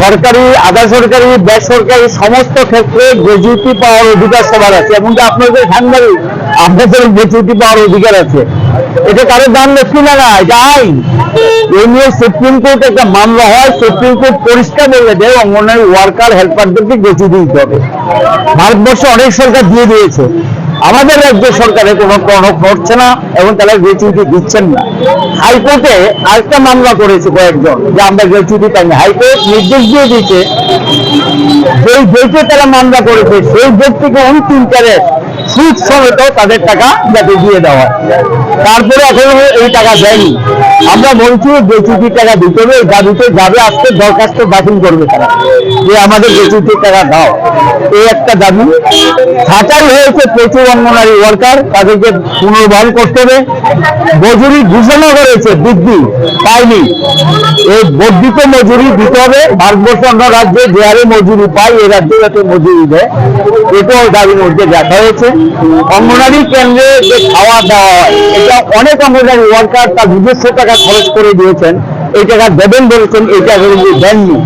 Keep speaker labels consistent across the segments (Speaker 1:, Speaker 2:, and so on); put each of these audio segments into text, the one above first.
Speaker 1: সরকারি, আধা সরকারি, বেসরকারি, সমস্ত ক্ষেত্রে গ্র্যাচুইটি পাওয়ার অধিকার সবার আছে। এমনকি আপনাদের সাংবাদিক আপনাদের গ্র্যাচুইটি পাওয়ার অধিকার আছে। এটা কারও দাম লক্ষ্মী না না, এটা আইন। এই নিয়ে সুপ্রিম কোর্ট একটা মামলা হয়, সুপ্রিম কোর্ট পরিষ্কার বলে দেয়, অঙ্গনওয়াড়ি ওয়ার্কার, হেল্পারদেরকে গ্র্যাচুইটি দিতে হবে। ভারতবর্ষে অনেক সরকার দিয়ে দিয়েছে। আমাদের রাজ্য সরকারের কোনো টনক নড়ছে না এবং তারা গ্রেচুইটি দিচ্ছেন না। হাইকোর্টে আরেকটা মামলা করেছে কয়েকজন যে আমরা গ্রেচুইটি পাইনি। হাইকোর্ট নির্দেশ দিয়ে দিয়েছে যেই ডেটে তারা মামলা করেছে, সেই ডেট থেকে অন্তিম তারিখ সুদ সমেত তাদের টাকা যাতে দিয়ে দেওয়া। তারপরে এখনও এই টাকা দেয়নি। আমরা বলছি গ্র্যাচুইটির টাকা দিতে হবে, এই দাবিতে যাবে, আজকে দরখাস্ত বাতিল করবে তারা। যে আমাদের গ্র্যাচুইটির টাকা দাও। এই একটা দাবি। ছাঁটাই হয়েছে প্রচুর অঙ্গনারী ওয়ার্কার তাদেরকে পুনর্বহাল করতে হবে। মজুরি ঘোষণা করেছে, বৃদ্ধি পায়নি। এই বর্ধিত মজুরি দিতে হবে। ভারতবর্ষ অন্য রাজ্যে যে হারে মজুরি পায়, এ রাজ্যে যাতে মজুরি দেয়। এটাও দাবির মধ্যে দেখা হয়েছে। অঙ্গনারী কেন্দ্রে যে খাওয়া দাওয়া হয়, এটা অনেক অঙ্গনারী ওয়ার্কার তার নিজস্ব টাকা খরচ করে দিয়েছেন। এই টাকা দেবেন বলেছেন, এই টাকা দেননি।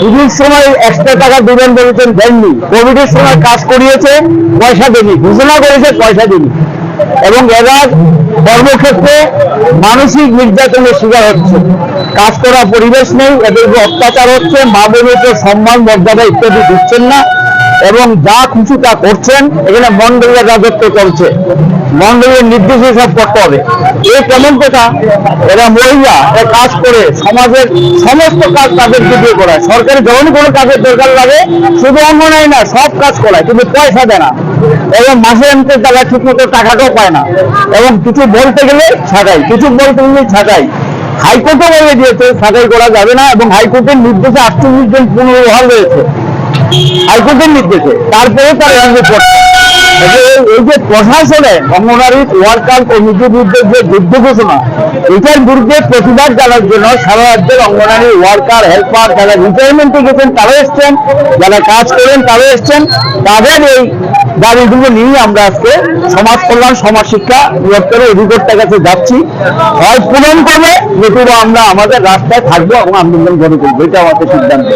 Speaker 1: পুজোর সময় এক্সট্রা টাকা দেবেন বলেছেন, দেননি। কোভিডের সময় কাজ করিয়েছে, পয়সা দেনি ঘোষণা করেছে, পয়সা দেনি এবং এরা কর্মক্ষেত্রে মানসিক নির্যাতনের শিকার হচ্ছে। কাজ করার পরিবেশ নেই, এদের অত্যাচার হচ্ছে মা বোনের সম্মান, মর্যাদা ইত্যাদি দিচ্ছেন না। এবং যা কিছু তা করছেন, এখানে মন্ডলের রাজত্ব চলছে মন্ডলের নির্দেশে সব করতে হবে। এই কেমন কথা? এরা মহিলা, এরা কাজ করে, সমাজের সমস্ত কাজ তাদেরকে দিয়ে করায়। সরকারি যখন কোনো কাজের দরকার লাগে, শুধু অঙ্গনাই না, সব কাজ করায়, কিন্তু পয়সা দেয় না। এবং মাসে এমতে তারা ঠিক মতো টাকাটাও পায় না। এবং কিছু বলতে গেলে ছাটাই, কিছু বলতে গেলে ছাটাই। হাইকোর্টও বলে দিয়েছে, ছাটাই করা যাবে না, এবং হাইকোর্টের নির্দেশে আটচল্লিশ জন পুনর্বহাল রয়েছে। হাইকোর্টের নির্দেশে। তারপরে তারা এই এই যে প্রশাসনে অঙ্গনারী ওয়ার্কার কমিটির বিরুদ্ধে যে যুদ্ধ ঘোষণা, এটার বিরুদ্ধে প্রতিবাদ জানার জন্য সারা রাজ্যের অঙ্গনারী ওয়ার্কার, হেল্পার যারা রিটায়ারমেন্টে গেছেন, তারাও এসছেন, যারা কাজ করেন, তারাও এসছেন। তাদের এই দাবিগুলো নিয়ে আমরা আজকে সমাজ কল্যাণ, সমাজ শিক্ষা দপ্তরের অধিকর্তার কাছে যাচ্ছি। হয় পূরণ করবে, নতুবা আমরা আমাদের রাস্তায় থাকব এবং আন্দোলন গড়ে তুলবো। এটা আমাদের সিদ্ধান্ত।